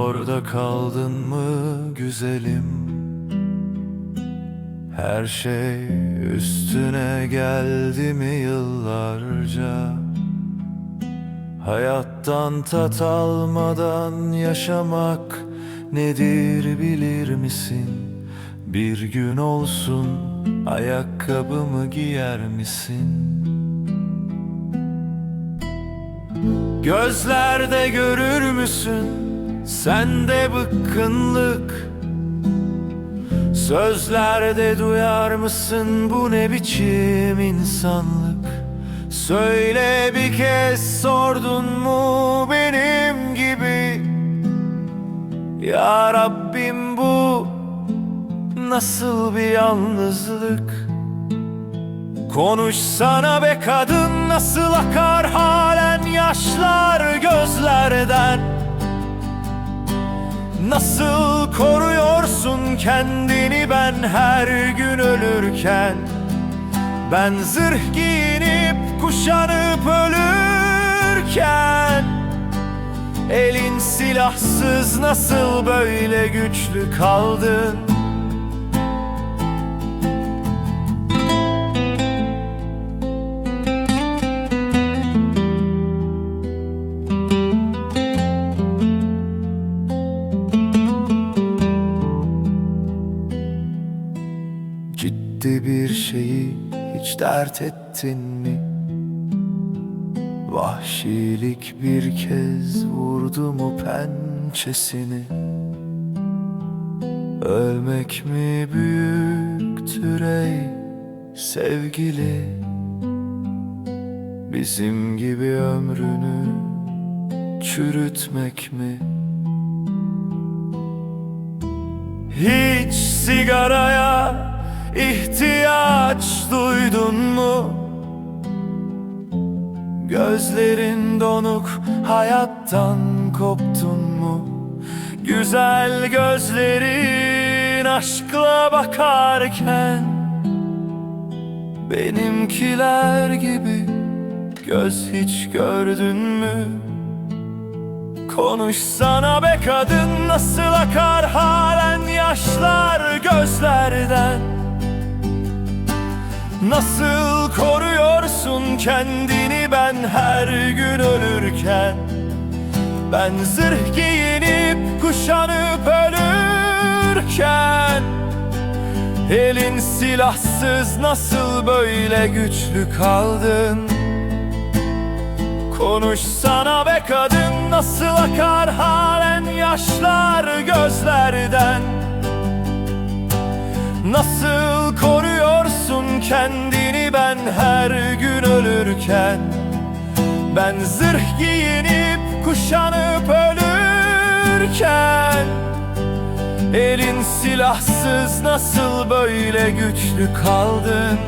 orada kaldın mı güzelim Her şey üstüne geldi mi yıllarca Hayattan tat almadan yaşamak nedir bilir misin? Bir gün olsun ayakkabımı giyer misin? Gözlerde görür müsün sende bıkkınlık. Sözlerde duyar mısın? Bu ne biçim insanlık? Söyle bir kez sordun mu benim gibi? Ya Rabbim bu nasıl bir yalnızlık? Konuşsana be kadın nasıl akar halen yaşlar gözlerden Nasıl koruyorsun kendini ben her gün ölürken? Ben zırh giyinip kuşanıp ölürken. Elin silahsız nasıl böyle güçlü kaldın Ciddi bir şeyi hiç dert ettin mi? Vahşilik bir kez vurdu mu pençesini? Ölmek mi büyüktür ey sevgili? Bizim gibi ömrünü çürütmek mi? Hiç sigaraya ihtiyaç duydun mu? Gözlerin donuk hayattan koptun mu? Güzel gözlerin aşkla bakarken Benimkiler gibi göz hiç gördün mü? Konuşsana be kadın nasıl akar halen yaşlar gözlerden Nasıl koruyorsun kendini ben her gün ölürken? Ben zırh giyinip kuşanıp ölürken. Elin silahsız nasıl böyle güçlü kaldın? Konuşsana be kadın nasıl akar halen yaşlar gözlerden? Nasıl koruyorsun kendini ben her gün ölürken Ben zırh giyinip kuşanıp ölürken Elin silahsız nasıl böyle güçlü kaldın